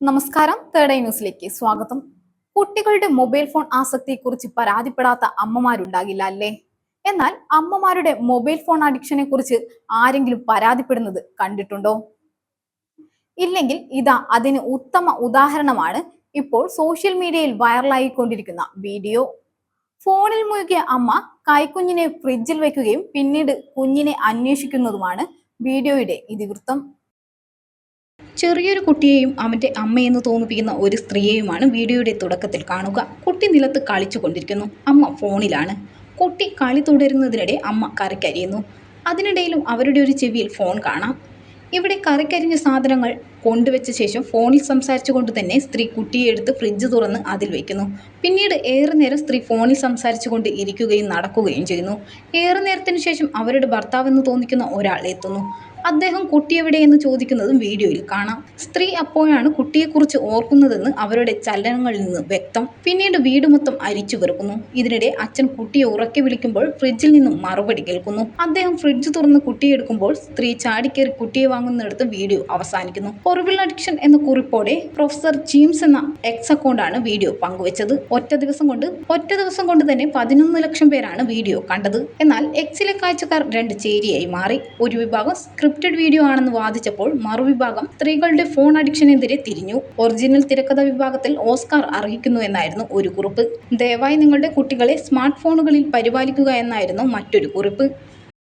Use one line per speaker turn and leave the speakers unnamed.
നമസ്കാരം. Third eye ന്യൂസിലേക്ക് സ്വാഗതം. കുട്ടികളുടെ മൊബൈൽ ഫോൺ ആസക്തിയെക്കുറിച്ച് പരാതിപ്പെടാത്ത അമ്മമാരുണ്ടാകില്ല അല്ലേ? എന്നാൽ അമ്മമാരുടെ മൊബൈൽ ഫോൺ അഡിക്ഷനെ കുറിച്ച് ആരെങ്കിലും പരാതിപ്പെടുന്നത് കണ്ടിട്ടുണ്ടോ? ഇല്ലെങ്കിൽ ഇതാ അതിന് ഉത്തമ ഉദാഹരണമാണ് ഇപ്പോൾ സോഷ്യൽ മീഡിയയിൽ വൈറലായിക്കൊണ്ടിരിക്കുന്ന വീഡിയോ. ഫോണിൽ മുഴുകിയ അമ്മ കൈക്കുഞ്ഞിനെ ഫ്രിഡ്ജിൽ വെക്കുകയും പിന്നീട് കുഞ്ഞിനെ അന്വേഷിക്കുന്നതുമാണ് വീഡിയോയുടെ ഇതിവൃത്തം. ചെറിയൊരു കുട്ടിയെയും അവന്റെ അമ്മയെന്ന് തോന്നിപ്പിക്കുന്ന ഒരു സ്ത്രീയെയുമാണ് വീഡിയോയുടെ തുടക്കത്തിൽ കാണുക. കുട്ടി നിലത്ത് കളിച്ചു കൊണ്ടിരിക്കുന്നു. അമ്മ ഫോണിലാണ്. കുട്ടി കളി തുടരുന്നതിനിടെ അമ്മ കറിക്കരിയുന്നു അതിനിടയിലും അവരുടെ ഒരു ചെവിയിൽ ഫോൺ കാണാം. ഇവിടെ കറിക്കരിഞ്ഞ സാധനങ്ങൾ കൊണ്ടുവച്ച ശേഷം ഫോണിൽ സംസാരിച്ചു കൊണ്ട് തന്നെ സ്ത്രീ കുട്ടിയെ എടുത്ത് ഫ്രിഡ്ജ് തുറന്ന് അതിൽ വയ്ക്കുന്നു പിന്നീട് ഏറെ നേരം സ്ത്രീ ഫോണിൽ സംസാരിച്ചു കൊണ്ട് ഇരിക്കുകയും നടക്കുകയും ചെയ്യുന്നു. ഏറെ നേരത്തിന് ശേഷം അവരുടെ ഭർത്താവെന്ന് തോന്നിക്കുന്ന ഒരാൾ എത്തുന്നു. അദ്ദേഹം കുട്ടി എവിടെയെന്ന് ചോദിക്കുന്നതും വീഡിയോയിൽ കാണാം. സ്ത്രീ അപ്പോഴാണ് കുട്ടിയെക്കുറിച്ച് ഓർക്കുന്നതെന്ന് അവരുടെ ചലനങ്ങളിൽ നിന്ന് വ്യക്തം. പിന്നീട് വീട് മൊത്തം അരിച്ചു വെറുക്കുന്നു. ഇതിനിടെ അച്ഛൻ കുട്ടിയെ ഉറക്കി വിളിക്കുമ്പോൾ ഫ്രിഡ്ജിൽ നിന്നും മറുപടി കേൾക്കുന്നു. അദ്ദേഹം ഫ്രിഡ്ജ് തുറന്ന് കുട്ടിയെടുക്കുമ്പോൾ സ്ത്രീ ചാടിക്കേറി കുട്ടിയെ വാങ്ങുന്നിടത്ത് വീഡിയോ അവസാനിക്കുന്നു. ഒറിവിൽ അഡിക്ഷൻ എന്ന കുറിപ്പോടെ പ്രൊഫസർ ജീംസ് എന്ന എക്സ് അക്കൗണ്ടാണ് വീഡിയോ പങ്കുവച്ചത്. ഒറ്റ ദിവസം കൊണ്ട് ഒറ്റ ദിവസം കൊണ്ട് തന്നെ പതിനൊന്ന് ലക്ഷം പേരാണ് വീഡിയോ കണ്ടത്. എന്നാൽ എക്സിലെ കാഴ്ചക്കാർ രണ്ട് ചേരിയായി മാറി. ഒരു വിഭാഗം സ്ക്രിപ്റ്റഡ് വീഡിയോ ആണെന്ന് വാദിച്ചപ്പോൾ മറുവിഭാഗം സ്ത്രീകളുടെ ഫോൺ അഡിക്ഷനെതിരെ തിരിഞ്ഞു. ഒറിജിനൽ തിരക്കഥ വിഭാഗത്തിൽ ഓസ്കാർ അർഹിക്കുന്നു എന്നായിരുന്നു ഒരു കുറിപ്പ്. ദയവായി നിങ്ങളുടെ കുട്ടികളെ സ്മാർട്ട് ഫോണുകളിൽ പരിപാലിക്കുക എന്നായിരുന്നു മറ്റൊരു കുറിപ്പ്.